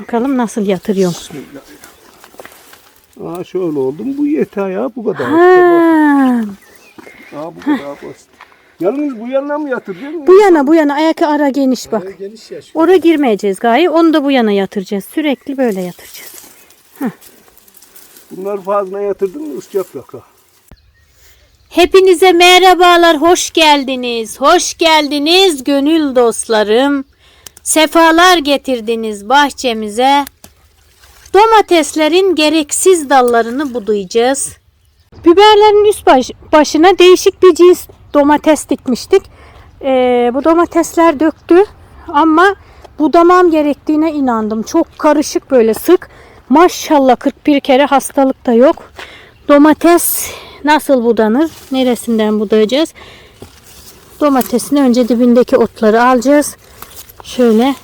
Bakalım nasıl yatırıyorum. Aa şöyle oldum. Bu yeter ya bu kadar. Ha, Aa bu kadar basit. Yalnız bu yanına mı yatıracaksın? bu yana bu yana ayak ara geniş bak. Geniş ya şu. Oraya girmeyeceğiz gaye. Onu da bu yana yatıracağız. Sürekli böyle yatıracağız. Bunlar fazla yatırdın mı ıscap yaka. Hepinize merhabalar, hoş geldiniz. Hoş geldiniz gönül dostlarım. Sefalar getirdiniz bahçemize. Domateslerin gereksiz dallarını budayacağız. Biberlerin üst baş- başına değişik bir cins domates dikmiştik. Ee, bu domatesler döktü ama budamam gerektiğine inandım. Çok karışık böyle sık. Maşallah 41 kere hastalık da yok. Domates nasıl budanır? Neresinden budayacağız? Domatesin önce dibindeki otları alacağız. Şöyle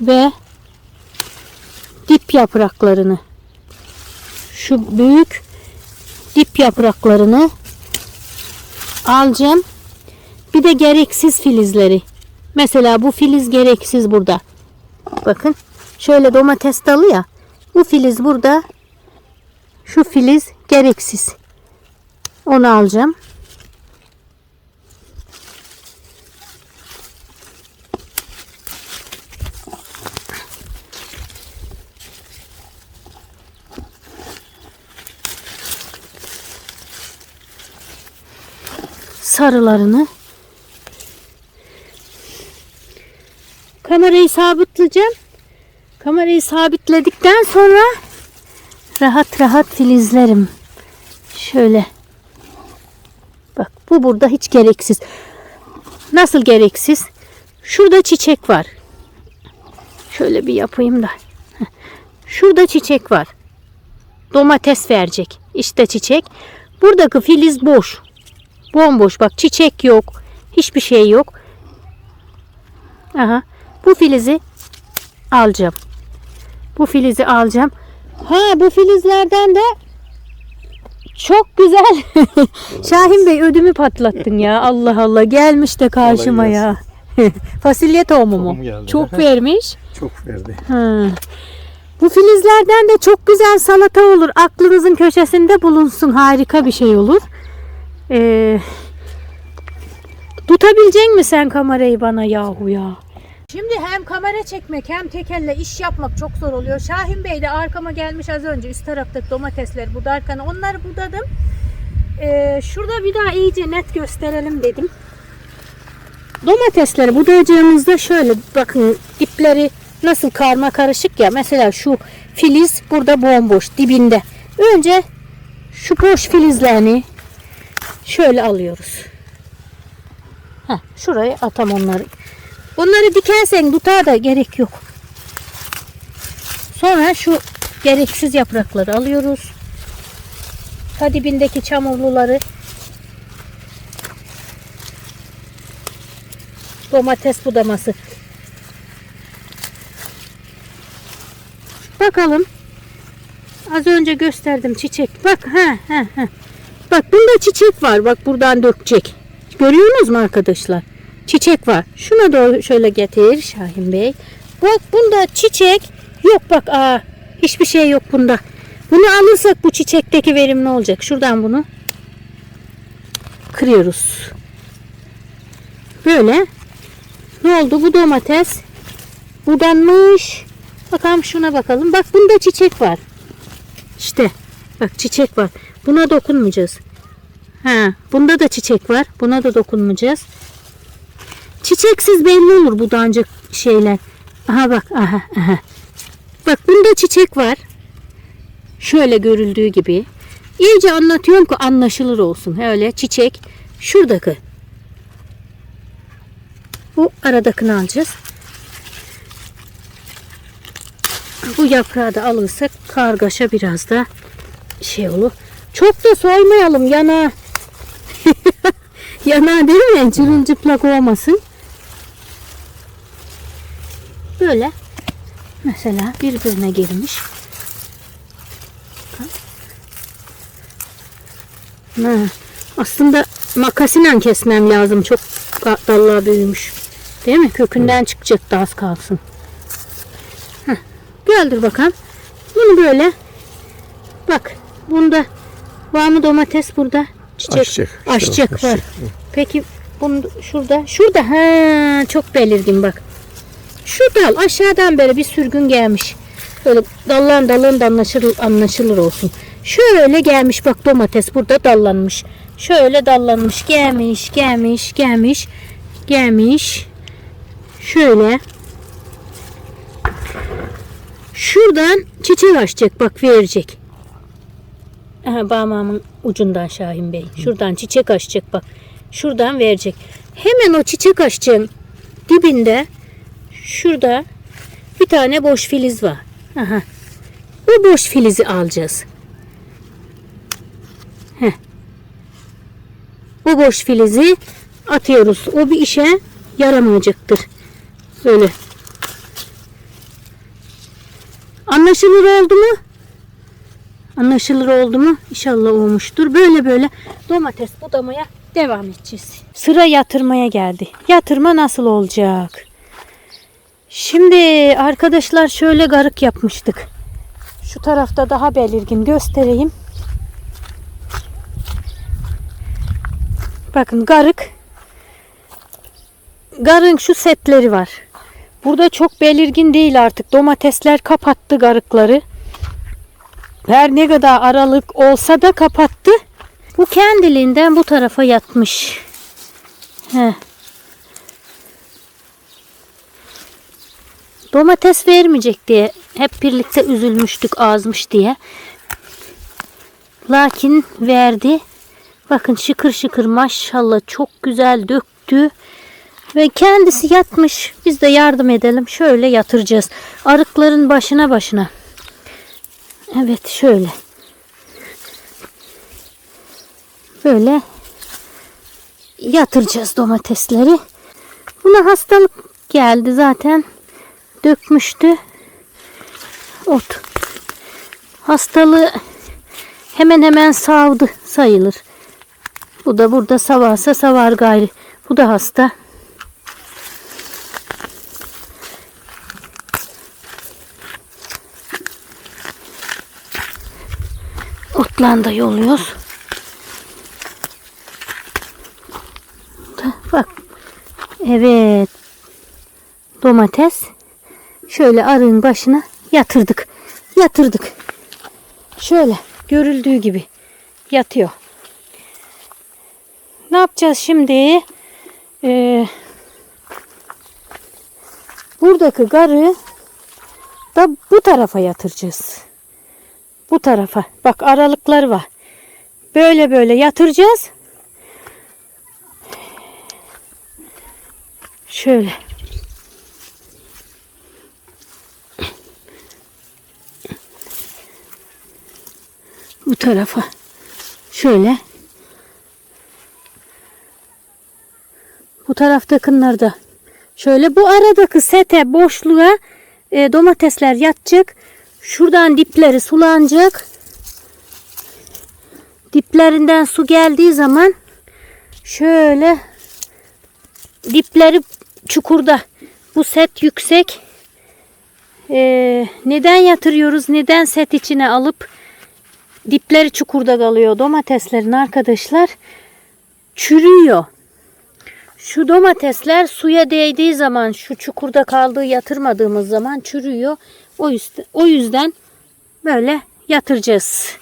ve dip yapraklarını şu büyük dip yapraklarını alacağım. Bir de gereksiz filizleri. Mesela bu filiz gereksiz burada. Bakın şöyle domates dalı ya. Bu filiz burada. Şu filiz gereksiz. Onu alacağım. Sarılarını kamerayı sabitleyeceğim. Kamerayı sabitledikten sonra rahat rahat filizlerim. Şöyle. Bak bu burada hiç gereksiz. Nasıl gereksiz? Şurada çiçek var. Şöyle bir yapayım da. Şurada çiçek var. Domates verecek. İşte çiçek. Buradaki filiz boş. Bomboş bak çiçek yok. Hiçbir şey yok. Aha. Bu filizi alacağım. Bu filizi alacağım. Ha bu filizlerden de çok güzel. Şahin Bey ödümü patlattın ya. Allah Allah gelmiş de karşıma ya. Fasulye tohumu mu? Tohum. Çok vermiş. Çok verdi. Ha. Bu filizlerden de çok güzel salata olur. Aklınızın köşesinde bulunsun. Harika bir şey olur. Ee, tutabilecek mi sen kamerayı bana yahu ya? Şimdi hem kamera çekmek hem tekelle iş yapmak çok zor oluyor. Şahin Bey de arkama gelmiş az önce üst taraftaki domatesler budarken onları budadım. Ee, şurada bir daha iyice net gösterelim dedim. Domatesleri budayacağımızda şöyle bakın ipleri nasıl karma karışık ya. Mesela şu filiz burada bomboş dibinde. Önce şu boş filizlerini şöyle alıyoruz. Heh, şuraya atam onları. Onları dikersen tutar da gerek yok. Sonra şu gereksiz yaprakları alıyoruz. Ta dibindeki çamurluları domates budaması. Bakalım. Az önce gösterdim çiçek. Bak ha ha ha. Bak bunda çiçek var. Bak buradan dökecek. Görüyorsunuz mu arkadaşlar? Çiçek var. Şuna doğru şöyle getir Şahin Bey. Bak bunda çiçek yok bak aa hiçbir şey yok bunda. Bunu alırsak bu çiçekteki verim ne olacak? Şuradan bunu kırıyoruz. Böyle. Ne oldu? Bu domates budanmış. Bakalım şuna bakalım. Bak bunda çiçek var. İşte. Bak çiçek var. Buna dokunmayacağız. Ha, bunda da çiçek var. Buna da dokunmayacağız. Çiçeksiz belli olur budancık şeyler. Aha bak. Aha, aha. Bak bunda çiçek var. Şöyle görüldüğü gibi. İyice anlatıyorum ki anlaşılır olsun. Öyle çiçek. Şuradaki. Bu aradakini alacağız. Bu yaprağı da alırsak kargaşa biraz da şey olur. Çok da soymayalım yana. yana değil mi? Cırılcıplak olmasın. Böyle. Mesela birbirine girmiş. Ha, aslında makasinen kesmem lazım. Çok dallar büyümüş. Değil mi? Kökünden çıkacak da az kalsın. Heh, Gördür bakalım. Bunu böyle bak bunda var mı domates burada çiçek Açacak. açacak Tamam, var. açacak. Peki bunu şurada şurada ha çok belirgin bak. Şu dal aşağıdan beri bir sürgün gelmiş. Böyle dallan dallan da anlaşılır, anlaşılır olsun. Şöyle gelmiş bak domates burada dallanmış. Şöyle dallanmış gelmiş gelmiş gelmiş gelmiş. Şöyle. Şuradan çiçek açacak bak verecek. Aha, bağmamın ucundan Şahin Bey. Şuradan çiçek açacak bak. Şuradan verecek. Hemen o çiçek açacağın dibinde şurada bir tane boş filiz var. Aha. Bu boş filizi alacağız. Heh. Bu boş filizi atıyoruz. O bir işe yaramayacaktır. Böyle. Anlaşılır oldu mu? Anlaşılır oldu mu? İnşallah olmuştur. Böyle böyle domates budamaya devam edeceğiz. Sıra yatırmaya geldi. Yatırma nasıl olacak? Şimdi arkadaşlar şöyle garık yapmıştık. Şu tarafta daha belirgin göstereyim. Bakın garık. Garın şu setleri var. Burada çok belirgin değil artık. Domatesler kapattı garıkları. Her ne kadar aralık olsa da kapattı. Bu kendiliğinden bu tarafa yatmış. Heh. Domates vermeyecek diye hep birlikte üzülmüştük azmış diye. Lakin verdi. Bakın şıkır şıkır maşallah çok güzel döktü. Ve kendisi yatmış. Biz de yardım edelim. Şöyle yatıracağız. Arıkların başına başına. Evet şöyle. Böyle yatıracağız domatesleri. Buna hastalık geldi zaten. Dökmüştü. Ot. Hastalığı hemen hemen savdı sayılır. Bu da burada savarsa savar gayri. Bu da hasta. Otlan da yoluyoruz. Bak. Evet. Domates. Şöyle arığın başına yatırdık. Yatırdık. Şöyle görüldüğü gibi yatıyor. Ne yapacağız şimdi? Ee, buradaki garı da bu tarafa yatıracağız. Bu tarafa. Bak aralıklar var. Böyle böyle yatıracağız. Şöyle. Bu tarafa. Şöyle. Bu taraftakınlar da. Şöyle bu aradaki sete boşluğa e, domatesler yatacak. Şuradan dipleri sulanacak. Diplerinden su geldiği zaman şöyle dipleri çukurda. Bu set yüksek. Ee, neden yatırıyoruz? Neden set içine alıp dipleri çukurda kalıyor domateslerin arkadaşlar? Çürüyor. Şu domatesler suya değdiği zaman şu çukurda kaldığı yatırmadığımız zaman çürüyor. O yüzden, o yüzden böyle yatıracağız.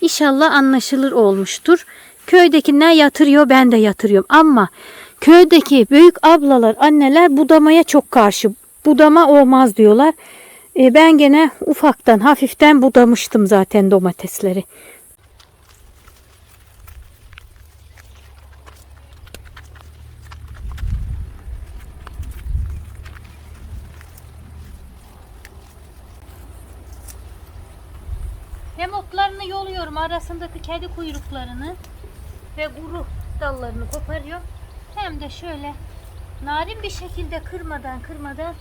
İnşallah anlaşılır olmuştur. Köydekiler yatırıyor ben de yatırıyorum ama köydeki büyük ablalar anneler budamaya çok karşı. Budama olmaz diyorlar. E, ben gene ufaktan hafiften budamıştım zaten domatesleri. Hem otlarını yoluyorum arasındaki kedi kuyruklarını ve kuru dallarını koparıyorum. Hem de şöyle narin bir şekilde kırmadan kırmadan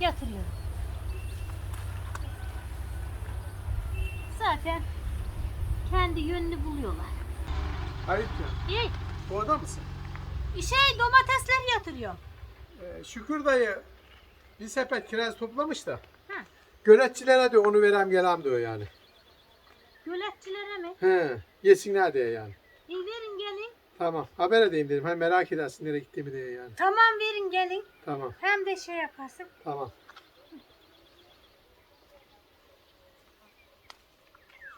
yatırıyorum. Zaten kendi yönünü buluyorlar. Ayıptır. İyi. Orada mısın? Şey domatesler yatırıyorum. Ee, Şükür dayı bir sepet kiraz toplamış da. Ha. Göletçilere diyor onu verem gelem diyor yani. Göletçilere mi? He. Yesinler diye yani. İyi verin gelin. Tamam. Haber edeyim dedim. Hem merak edersin nereye gittiğimi diye yani. Tamam verin gelin. Tamam. Hem de şey yaparsın. Tamam.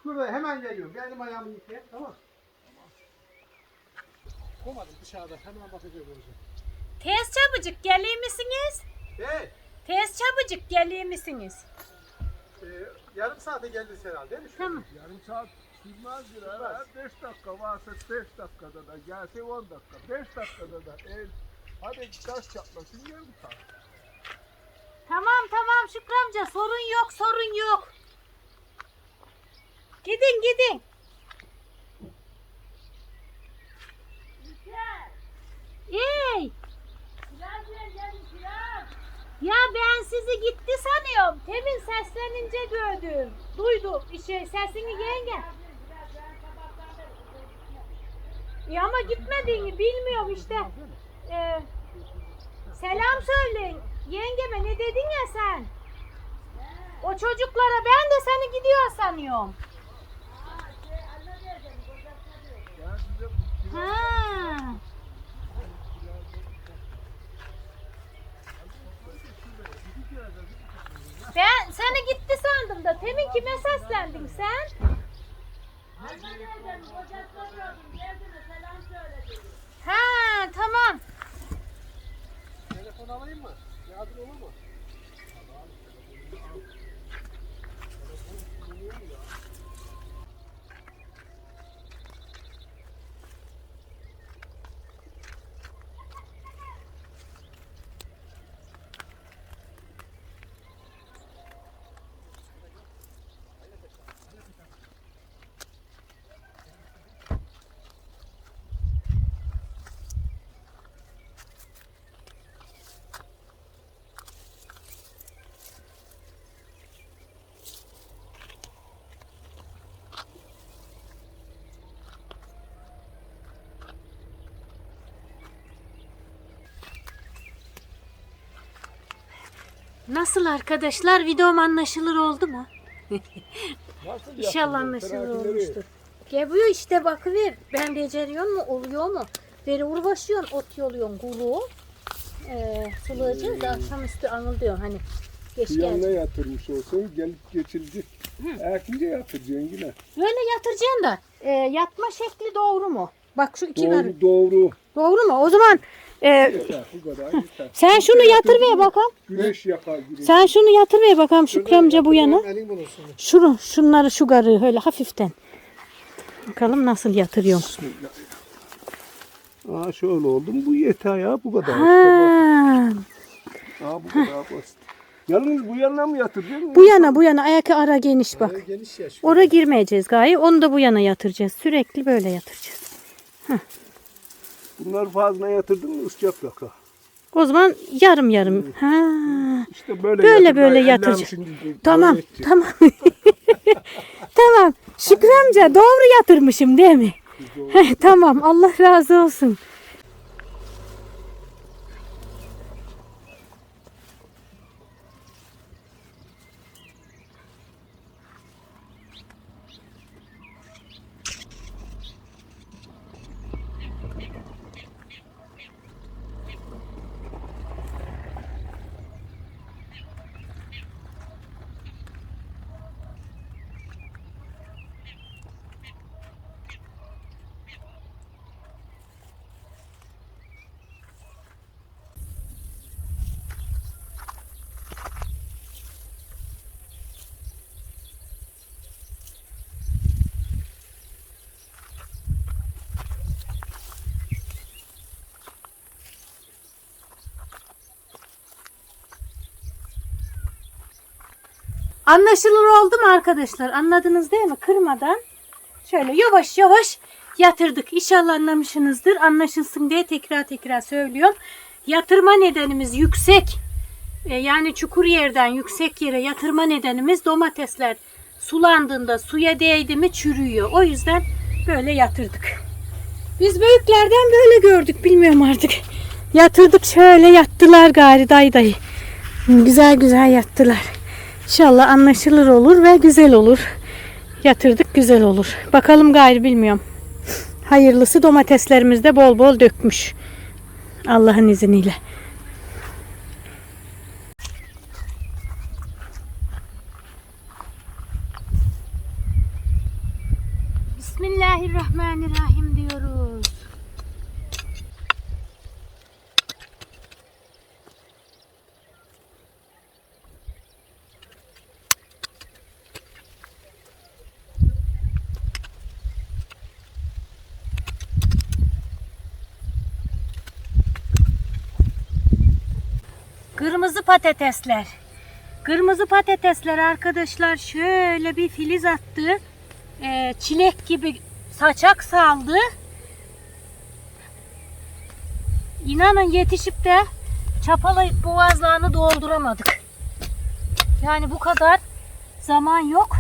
Şurada hemen geliyorum. Benim ayağımı yıkayayım. Tamam. Komadım dışarıda. Hemen bakacağım olacak. Tez çabucuk geliyor misiniz? Hey. Tez çabucuk geliyor misiniz? E, yarım saate geldiniz herhalde değil mi? Tamam. Yarım saat sürmez bir ara. 5 dakika varsa 5 dakikada da gelse 10 dakika. 5 dakikada da el hadi taş çatlasın yarım saat. Tamam tamam Şükrü amca sorun yok sorun yok. Gidin gidin. Ey! Ya ben sizi gitti sanıyorum. Temin seslenince gördüm. Duydum. Şey, sesini yenge. Ya ama gitmediğini bilmiyorum işte. Ee, selam söyleyin. Yengeme ne dedin ya sen? O çocuklara ben de seni gidiyor sanıyorum. Ha. Ben seni gitti sandım da temin kime seslendin sen? Ha tamam. Telefon alayım mı? Yardım olur mu? Nasıl arkadaşlar? Videom anlaşılır oldu mu? Nasıl İnşallah anlaşılır olmuştur. Geliyor işte bakıver. Ben beceriyor mu? Oluyor mu? Veri uğraşıyorsun, ot yoluyorsun, kulu. Ee, sulayacağız da akşamüstü anıl diyor hani. Geç Şu yanına geldi. yatırmış olsun gelip geçilecek. Erkince yatıracaksın yine. Böyle yatıracaksın da e, yatma şekli doğru mu? Bak şu iki var. Doğru doğru. Doğru mu? O zaman e, Yeter bu kadar yeter. sen şunu yatır ver bakalım. Güneş yakar güneş. Sen şunu yatır ver bakalım Şükrü amca bu yana. Elin bulunsun. Şunu, şunları şu garı öyle hafiften. Bakalım nasıl yatırıyorum. Aa şöyle oldu mu bu yeter ya bu kadar. Ha, Aa bu kadar basit. Yalnız bu yanına mı yatıracaksın? bu yana bu yana ayak ara geniş bak. Böyle geniş ya şu. Oraya girmeyeceğiz gayi. Onu da bu yana yatıracağız. Sürekli böyle yatıracağız. Bunları fazla yatırdın mı ıscak yaka. O zaman yarım yarım. Ha. İşte böyle Böyle yatır, böyle yatıracak. Tamam, tamam. tamam. Şükrü amca doğru yatırmışım değil mi? tamam. Allah razı olsun. Anlaşılır oldu mu arkadaşlar? Anladınız değil mi? Kırmadan şöyle yavaş yavaş yatırdık. İnşallah anlamışsınızdır. Anlaşılsın diye tekrar tekrar söylüyorum. Yatırma nedenimiz yüksek. e, yani çukur yerden yüksek yere yatırma nedenimiz domatesler sulandığında suya değdi mi çürüyor. O yüzden böyle yatırdık. Biz büyüklerden böyle gördük bilmiyorum artık. Yatırdık şöyle yattılar gari day day. Güzel güzel yattılar. İnşallah anlaşılır olur ve güzel olur. Yatırdık güzel olur. Bakalım gayrı bilmiyorum. Hayırlısı domateslerimiz de bol bol dökmüş. Allah'ın izniyle. Bismillahirrahmanirrahim diyoruz. Kırmızı patatesler. Kırmızı patatesler arkadaşlar şöyle bir filiz attı. Ee, çilek gibi saçak saldı. İnanın yetişip de çapalayıp boğazlarını dolduramadık. Yani bu kadar zaman yok.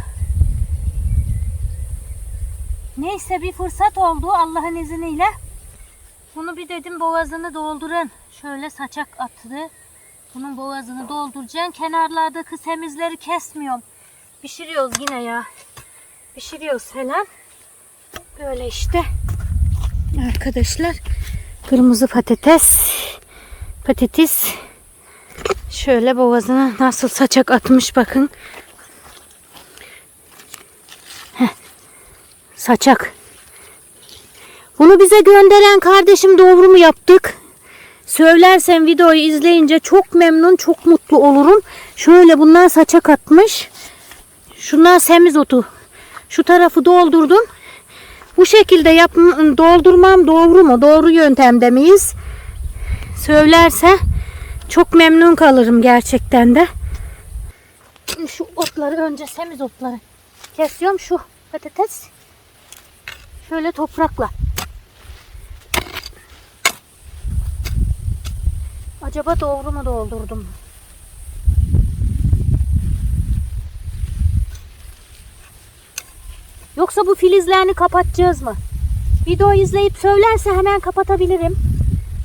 Neyse bir fırsat oldu Allah'ın izniyle. Bunu bir dedim boğazını doldurun. Şöyle saçak attı. Bunun boğazını dolduracaksın. Kenarlardaki semizleri kesmiyorum. Pişiriyoruz yine ya. Pişiriyoruz falan. Böyle işte. Arkadaşlar. Kırmızı patates. Patates. Şöyle boğazına nasıl saçak atmış bakın. Heh. Saçak. Bunu bize gönderen kardeşim doğru mu yaptık? Söylersen videoyu izleyince çok memnun, çok mutlu olurum. Şöyle bunlar saçak atmış. Şunlar semizotu. Şu tarafı doldurdum. Bu şekilde yap doldurmam doğru mu? Doğru yöntemde miyiz? Söylerse çok memnun kalırım gerçekten de. Şu otları önce semizotları kesiyorum. Şu patates şöyle toprakla. Acaba doğru mu doldurdum? Yoksa bu filizlerini kapatacağız mı? Video izleyip söylerse hemen kapatabilirim.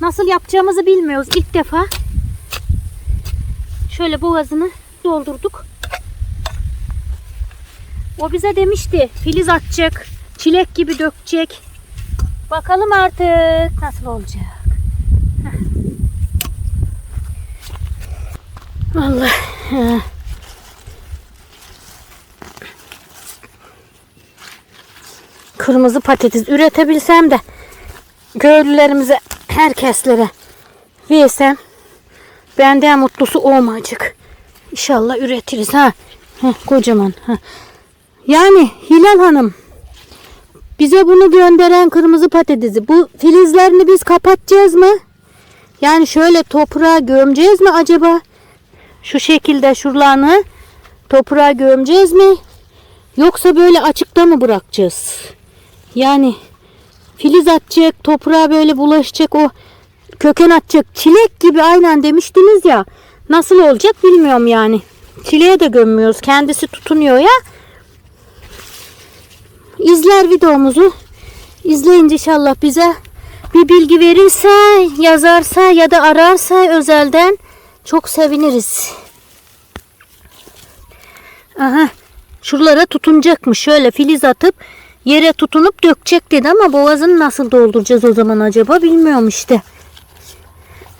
Nasıl yapacağımızı bilmiyoruz ilk defa. Şöyle boğazını doldurduk. O bize demişti filiz atacak, çilek gibi dökecek. Bakalım artık nasıl olacak. Allah. Kırmızı patates üretebilsem de köylülerimize, herkeslere versem benden mutlusu olmayacak. İnşallah üretiriz ha. Heh, kocaman. Ha. Yani Hilal Hanım bize bunu gönderen kırmızı patatesi bu filizlerini biz kapatacağız mı? Yani şöyle toprağa gömeceğiz mi acaba? Şu şekilde şuralarını toprağa gömeceğiz mi? Yoksa böyle açıkta mı bırakacağız? Yani filiz atacak, toprağa böyle bulaşacak, o köken atacak. Çilek gibi aynen demiştiniz ya. Nasıl olacak bilmiyorum yani. Çileğe de gömmüyoruz. Kendisi tutunuyor ya. İzler videomuzu. İzleyince inşallah bize bir bilgi verirse, yazarsa ya da ararsa özelden çok seviniriz. Aha. Şuralara tutunacakmış. Şöyle filiz atıp yere tutunup dökecek dedi ama boğazını nasıl dolduracağız o zaman acaba bilmiyorum işte.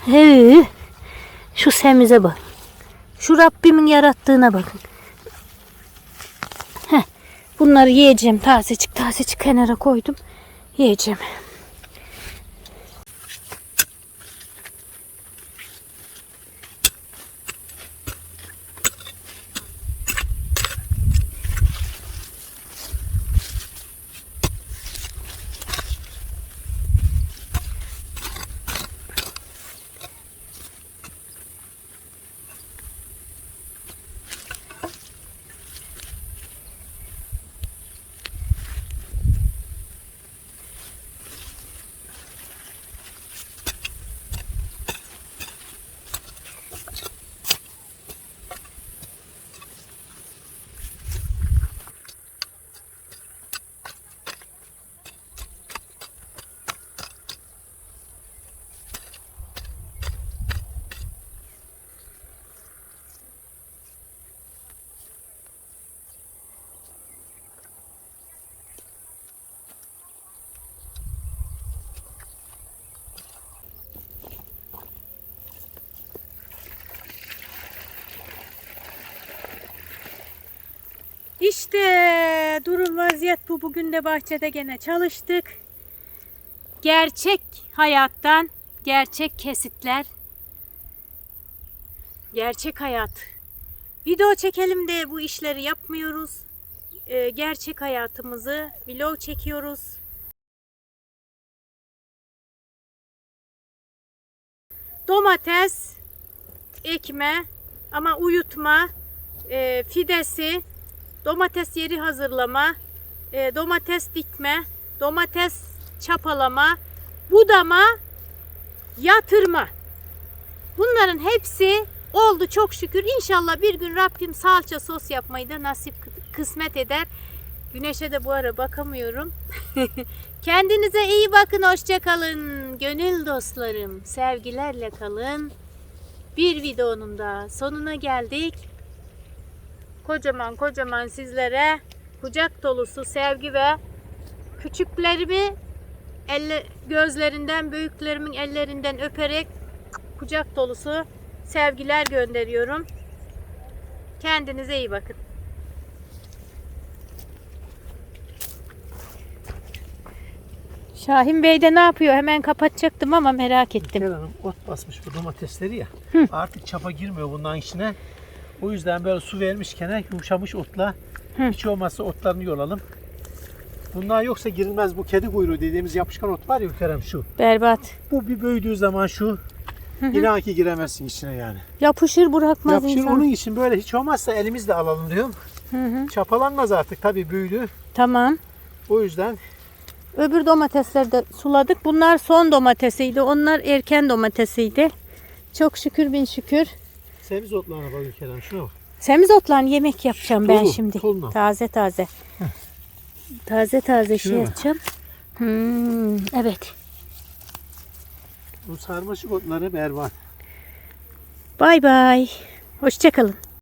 Hey, şu semize bak. Şu Rabbimin yarattığına bakın. Heh, bunları yiyeceğim. Tazecik tazecik kenara koydum. Yiyeceğim. İşte durum vaziyet bu. Bugün de bahçede gene çalıştık. Gerçek hayattan gerçek kesitler. Gerçek hayat. Video çekelim de bu işleri yapmıyoruz. Ee, gerçek hayatımızı vlog çekiyoruz. Domates ekme ama uyutma, e, fidesi, domates yeri hazırlama, e, domates dikme, domates çapalama, budama, yatırma. Bunların hepsi oldu çok şükür. İnşallah bir gün Rabbim salça sos yapmayı da nasip kısmet eder. Güneşe de bu ara bakamıyorum. Kendinize iyi bakın, hoşça kalın. Gönül dostlarım, sevgilerle kalın. Bir videonun da sonuna geldik. Kocaman kocaman sizlere kucak dolusu sevgi ve küçüklerimi elle, gözlerinden, büyüklerimin ellerinden öperek kucak dolusu sevgiler gönderiyorum. Kendinize iyi bakın. Şahin Bey de ne yapıyor? Hemen kapatacaktım ama merak ettim. Hanım ot basmış bu domatesleri ya. Artık çapa girmiyor bundan içine. O yüzden böyle su vermişken yumuşamış otla hiç olmazsa otlarını yolalım. Bunlar yoksa girilmez bu kedi kuyruğu dediğimiz yapışkan ot var ya Kerem şu. Berbat. Bu bir büyüdüğü zaman şu inan ki giremezsin içine yani. Yapışır bırakmaz Yapışır insan. onun için böyle hiç olmazsa elimizle alalım diyorum. Hı hı. Çapalanmaz artık tabii büyüdü. Tamam. O yüzden Öbür domatesleri de suladık. Bunlar son domatesiydi. Onlar erken domatesiydi. Çok şükür bin şükür. Semiz otlarına bakın Kerem şuna bak. Semizotlarını yemek yapacağım ben Dolu, şimdi. toluna. Taze taze. Taze taze şey Şuna bak. yapacağım. Hmm, evet. Bu sarmaşık otları berbat. Bay bay. Hoşçakalın.